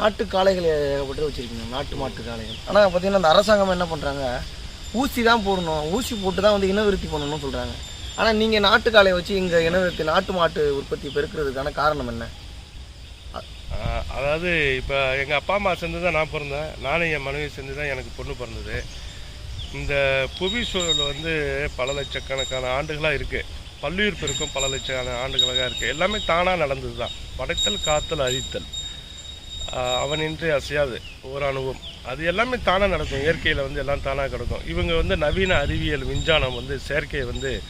நாட்டு காளைகள் ஏகப்பட்டு வச்சுருக்கீங்க நாட்டு மாட்டு காளைகள். ஆனால் பார்த்தீங்கன்னா இந்த அரசாங்கம் என்ன பண்ணுறாங்க ஊசி தான் போடணும். ஊசி போட்டு தான் வந்து இனவிருத்தி பண்ணணும்னு சொல்கிறாங்க ஆனால் நீங்கள் நாட்டு காளையை வச்சு இங்கே இனவிருத்தி நாட்டு மாட்டு உற்பத்தி பெருக்கிறதுக்கான காரணம் என்ன? அதாவது இப்போ எங்கள் அப்பா அம்மா சேர்ந்து தான் நான் பிறந்தேன். நானும் என் மனைவி சேர்ந்து தான் எனக்கு பொண்ணு பிறந்தது. இந்த புவி சூழல் வந்து பல லட்சக்கணக்கான ஆண்டுகளாக இருக்குது பல்லுயிர் பெருக்கம் பல லட்சக்கான ஆண்டுகளாக இருக்குது எல்லாமே தானாக நடந்தது தான் படைத்தல் காத்தல் அழித்தல். அவனின்றி அசையாது. ஒரு அணுவும். அது எல்லாமே தானாக நடக்கும். இயற்கையில் வந்து எல்லாம் தானாக கிடக்கும். இவங்க வந்து நவீன அறிவியல் விஞ்ஞானம் வந்து செயற்கையை வந்து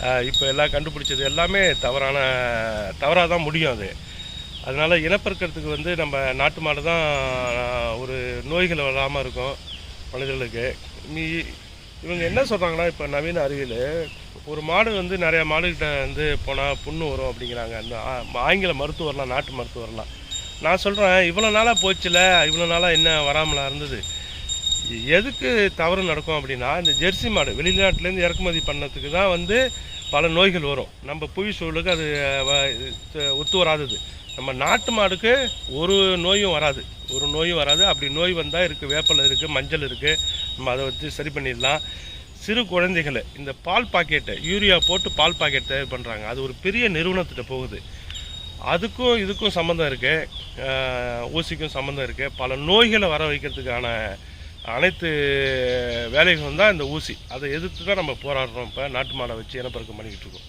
இப்போ எல்லாம் கண்டுபிடிச்சது எல்லாமே தவறான தவறாக தான் முடியும் அது. அதனால் இனப்பெருக்கிறதுக்கு வந்து நம்ம நாட்டு மாடு தான் ஒரு நோய்கள் வராமல் இருக்கும் மனிதர்களுக்கு. நீ இவங்க என்ன சொல்கிறாங்கன்னா இப்போ நவீன அறிவியல் ஒரு மாடு வந்து நிறையா மாடுகிட்ட வந்து போனால் புண்ணு வரும் அப்படிங்கிறாங்க. அந்த ஆ- ஆங்கில மருத்துவர்லாம் நாட்டு மருத்துவர்லாம். நான் சொல்கிறேன் இவ்வளோ நாளாக போச்சுல இவ்வளோ நாளாக என்ன வராமலா இருந்தது? எதுக்கு தவறு நடக்கும் அப்படின்னா இந்த ஜெர்சி மாடு வெளிநாட்டிலேருந்து இறக்குமதி பண்ணதுக்கு தான் வந்து பல நோய்கள் வரும். நம்ம புவி சூழலுக்கு அது ஒத்து வராதது. நம்ம நாட்டு மாடுக்கு ஒரு நோயும் வராது. ஒரு நோயும் வராது. அப்படி நோய் வந்தால் இருக்குது வேப்பலை இருக்குது மஞ்சள் இருக்குது நம்ம அதை வச்சு சரி பண்ணிடலாம். சிறு குழந்தைகளை இந்த பால் பாக்கெட்டை யூரியா போட்டு பால் பாக்கெட் தயார் பண்ணுறாங்க அது ஒரு பெரிய நிறுவனத்திட்ட போகுது. அதுக்கும் இதுக்கும் சம்மந்தம் இருக்குது ஊசிக்கும் சம்மந்தம் இருக்குது பல நோய்களை வர வைக்கிறதுக்கான அனைத்து வேலைகளும் தான் இந்த ஊசி. அதை எதிர்த்து தான் நம்ம போராடுறோம் இப்போ. நாட்டு மாடை வச்சு இனப்பெருக்கம் பண்ணிக்கிட்டு இருக்கோம்.